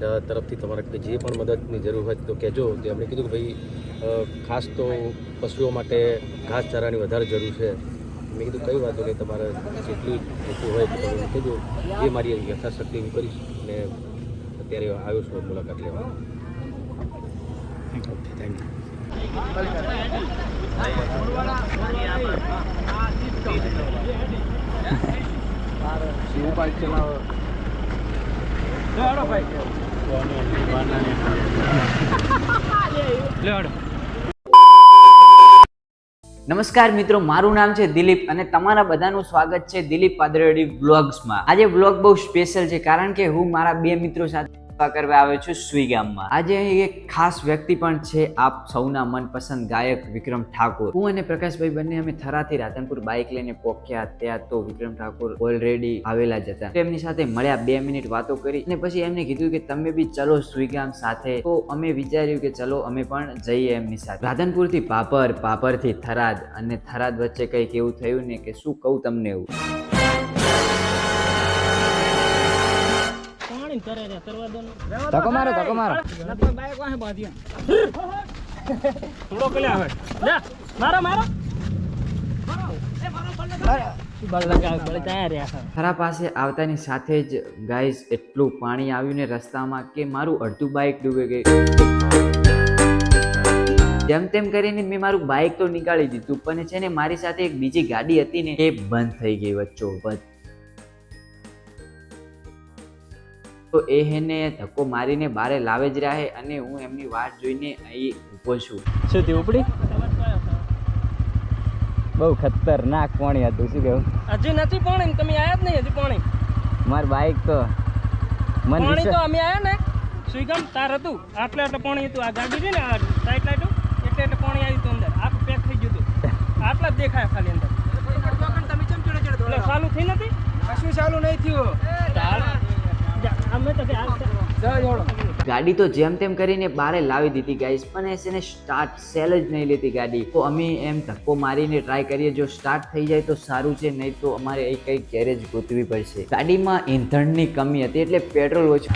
મારા તરફથી તમારે જે પણ મદદની જરૂર હોય તો કહેજો. તે અમને કીધું કે ભાઈ ખાસ તો પશુઓ માટે ઘાસચારાની વધારે જરૂર છે. મેં કીધું કઈ વાંધો નહીં તમારે જેટલી જેટલું હોય તો તમે કહેજો. એ મારી યથાશક્તિ હું કરીશ અને અત્યારે આવ્યો છું મુલાકાત લેવા. Okay thank you. નમસ્કાર મિત્રો, મારું નામ છે દિલીપ અને તમારા બધાનું સ્વાગત છે દિલીપ પાદરેડી વ્લોગ્સમાં આજે વ્લોગ બહુ સ્પેશિયલ છે કારણ કે હું મારા બે મિત્રો સાથે કરવા આવ્યો છું સુઈ આજે એક ખાસ વ્યક્તિ પણ છે, આપ સૌના મનપસંદ ગાયક વિક્રમ ઠાકોર. હું અને પ્રકાશભાઈ બંને અમે થરાથી રાધનપુર બાઇક લઈને પોક્યા ત્યાં તો વિક્રમ ઠાકોર ઓલરેડી આવેલા જ હતા. એમની સાથે મળ્યા બે મિનિટ વાતો કરી અને પછી એમને કીધું કે, તમે બી ચલો સ્વીગામ સાથે. તો અમે વિચાર્યું કે, ચલો, અમે પણ જઈએ એમની સાથે. રાધનપુરથી પાપર પાપરથી થરાદ અને થરાદ વચ્ચે કંઈક એવું થયું ને કે શું કહું તમને એવું? પાણી કરે રે કરવા દો ધક્કો મારો ધક્કો મારો. બાઈક વાહે બાંધ્યા. થોડો કલે આવે લે મારો મારો. બળ લગાવ બળ જાય રે આ. થરા પાસે આવતાની સાથે જ ગાઈઝ એટલું પાણી આવ્યું ને રસ્તામાં કે મારું અડધું બાઇક ડૂબી ગયું. જેમ તેમ કરીને મેં મારું બાઇક તો નીકાળી દીધું પણ છે ને મારી સાથે એક બીજી ગાડી હતી ને એ બંધ થઈ ગઈ વચ્ચો વચ્ચ. તો એ હેને ધક્કો મારીને બારે લાવે જ રહે અને હું એમની વાટ જોઈને અહીં ઊભો છું. શું થયું ઉપડી? બહુ ખતરનાક પાણી હતું શું કેવું હજી નથી પાણી તમે આવ્યા જ નહીં હજી પાણી. માર બાઈક તો મન પાણી તો અમે આવ્યા ને. સુગમ તાર હતું. આટલે આટલે પાણી હતું. આ ગાડી છે ને આ સાઈડ લાઈટ એટલે એટલે પાણી આવ્યું હતું અંદર. આખું પેક થઈ ગયું હતું આટલા જ દેખાય ખાલી અંદર. તમે ચડો ચાલુ થઈ નથી? કશું ચાલુ નહીં થયું. તો આ- ગાડી તો જેમ તેમ કરીને બારે લાવી દીધી ગાઈસ પણ એ છે ને સ્ટાર્ટ સેલ જ નહીં લેતી ગાડી. તો અમે એમ ધક્કો મારીને ટ્રાય કરીએ જો સ્ટાર્ટ થઈ જાય તો સારું છે નહીં તો અમારે એ કંઈ ગેરેજ ગોતવી પડશે. ગાડીમાં ઈંધણની કમી હતી એટલે પેટ્રોલ ઓછું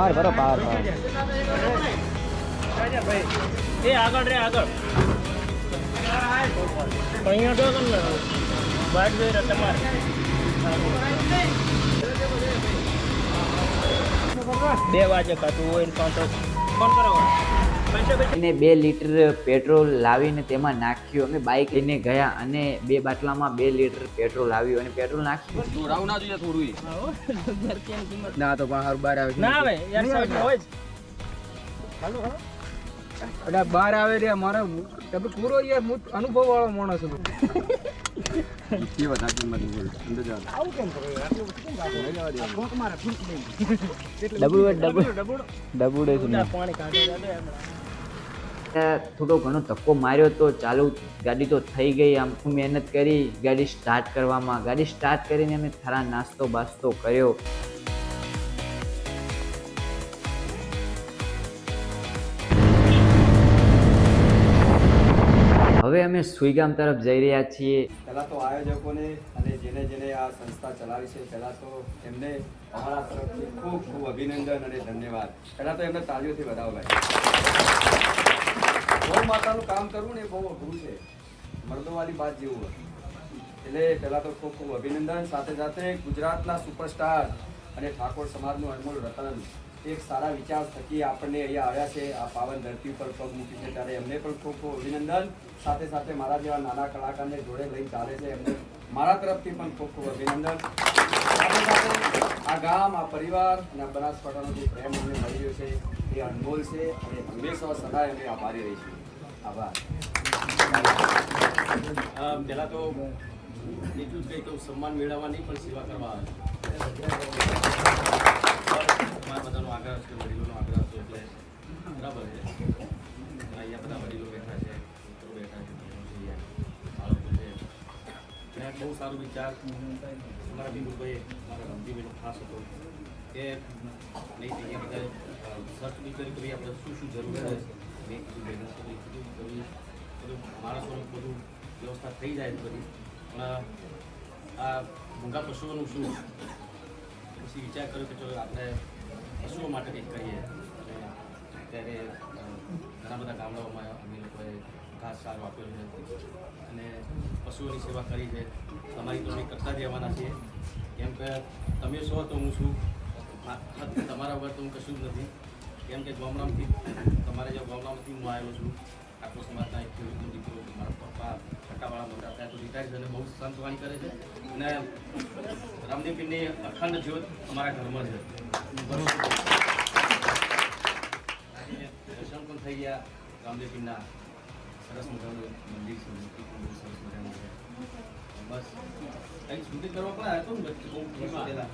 પાર ભરો પાર પાર એ આગળ રે, આગળ. અહીંયા તો તમને ને જોઈ રહ્યા તમારે. બે વાગે કાતું હોય પાંચ ફોન કરો. એને બે લીટર પેટ્રોલ લાવીને તેમાં નાખ્યું. અમે બાઇક લઈને ગયા અને બે બાટલામાં બે લીટર પેટ્રોલ આવ્યું અને પેટ્રોલ નાખ્યું. દોડાવું ના જોઈએ થોડું ના તો પણ હારું બાર આવે ના આવે યાર સાઈડ હોય જ. એટલે બાર આવે રે મારા તમે પૂરો યાર હું અનુભવ વાળો માણસ છું. ડબુડ ડબુડ ડબુડ ના, પાણી કાઢી. ત્યાં થોડો ઘણો ધક્કો માર્યો તો ચાલુ ગાડી તો થઈ ગઈ આમ મહેનત કરી ગાડી સ્ટાર્ટ કરવામાં. ગાડી સ્ટાર્ટ કરીને અમે થરા નાસ્તો બાસ્તો કર્યો. હવે અમે સુઈગામ તરફ જઈ રહ્યા છીએ. પહેલાં તો આયોજકોને અને જેને જેને આ સંસ્થા ચલાવી છે, પહેલાં તો એમને અમારા તરફથી ખૂબ ખૂબ અભિનંદન અને ધન્યવાદ. પહેલાં તો એમને તાળીઓથી વધાવો ભાઈ. ગૌ માતાનું કામ કરવું ને એ બહુ અઘરું છે. મર્દોવાળી વાત જેવું એટલે પહેલાં તો ખૂબ ખૂબ અભિનંદન, સાથે સાથે ગુજરાતના સુપરસ્ટાર અને ઠાકોર સમાજનું અનમોલ રતન. એક સારા વિચાર થકી આપણને અહીંયા આવ્યા છે. આ પાવન ધરતી ઉપર પગ મૂકી છે ત્યારે એમને પણ ખૂબ ખૂબ અભિનંદન. સાથે સાથે મારા જેવા નાના કલાકારને જોડે લઈ ચાલે છે એમને મારા તરફથી પણ ખૂબ ખૂબ અભિનંદન. સાથે સાથે આ ગામ, આ પરિવાર અને આ બનાસકાંઠાનો જે પ્રેમ અમને મળી રહ્યો છે એ અનમોલ છે અને હંમેશા સદાય અમે આભારી રહીશું. આભાર. પહેલાં તો એટલું જ કંઈ કહું સન્માન મેળવવા નહીં પણ સેવા કરવા આવે. મારા બધાનો આગ્રહ છે, વડીલોનો આગ્રહ છે, એટલે બરાબર છે. અહીંયા બધા વડીલો છે, મિત્રો બેઠા છે બાળકો છે. અને બહુ સારો વિચાર અમારા બિંદુભાઈ મારા રમજીભાઈનો ખાસ હતો કે નહીં અહીંયા બધા સર્ચ બી કરી કરી આપણે શું શું જરૂર છે. મેં કીધું ભેગા બધું વ્યવસ્થા થઈ જાય બધી. પણ આ મૂંગા પશુઓનું શું? પછી વિચાર કર્યો કે ચલો આપણે પશુઓ માટે કંઈક કરીએ અત્યારે ત્યારે ઘણા બધા ગામડાઓમાં અમે લોકોએ ઘાસ સારો આપેલો છે. અને પશુઓની સેવા કરી છે. તમારી તો અમે કરતા રહેવાના છીએ. કેમ કે તમે છો તો હું છું. તમારા વગર તો હું કશું જ નથી. કેમ કે ગામડામાંથી, તમારે જે ગામડામાંથી હું આવેલો છું આટલો સમાજના એક ખેડૂતનો દીકરો. મારા પપ્પા ફટાવાળા મોટા થયા તો રિટાયર અને બહુ સંતવાણી કરે છે. અને રામદેવ પીરની અખંડ જ્યોત અમારા ઘરમાં છે. દર્શન પણ થઈ ગયા. રામદેવ પીરના સરસ મજાનું મંદિર છે. બહુ સરસ મજાનું છે. બસ. કંઈ શૂટિંગ કરવા પણ આવ્યો હતો ને.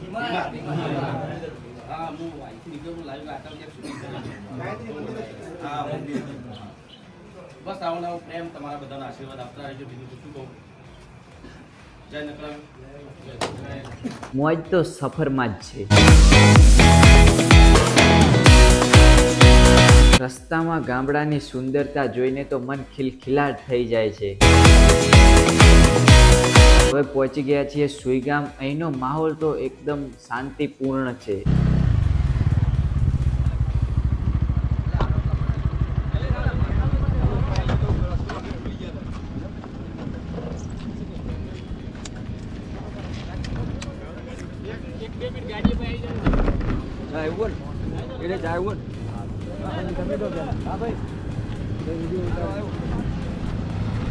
હા હું અહીંથી નીકળ્યો લાઈવ આટલા શૂટિંગ કર્યું હા મંદિર. બસ આવો નવો પ્રેમ, તમારા બધાના આશીર્વાદ આપતા રહેજો. બીજું શું કહું? જય નકરામ મોજ તો સફરમાં જ છે. રસ્તામાં ગામડાની સુંદરતા જોઈને તો મન ખિલખિલાટ થઈ જાય છે. હવે પહોંચી ગયા છીએ સુઈગામ. અહીંનો માહોલ તો એકદમ શાંતિપૂર્ણ છે.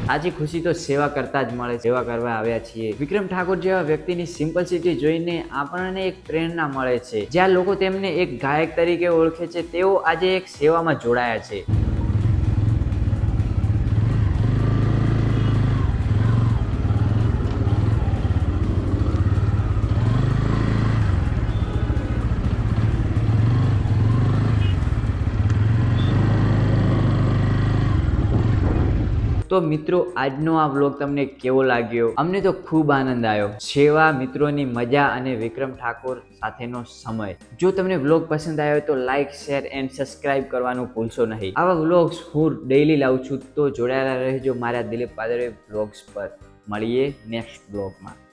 આજે ખુશી તો સેવા કરતા જ મળે, સેવા કરવા આવ્યા છીએ. વિક્રમ ઠાકોર જેવા વ્યક્તિની સિમ્પલસિટી જોઈને આપણને એક પ્રેરણા મળે છે. જ્યાં લોકો તેમને એક ગાયક તરીકે ઓળખે છે, તેઓ આજે એક સેવામાં જોડાયા છે. તો મિત્રો, આજનો આ વ્લોગ તમને કેવો લાગ્યો? અમને તો ખૂબ આનંદ આવ્યો. સેવા, મિત્રોની મજા અને વિક્રમ ઠાકોર સાથેનો સમય. જો તમને વ્લોગ પસંદ આવ્યો તો લાઇક શેર એન્ડ સબસ્ક્રાઇબ કરવાનું ભૂલશો નહીં. આવા વ્લોગ્સ હું ડેઈલી લાવું છું, તો જોડાયેલા રહેજો મારા દિલીપ પાદરે વ્લોગ્સ પર. મળીએ નેક્સ્ટ વ્લોગમાં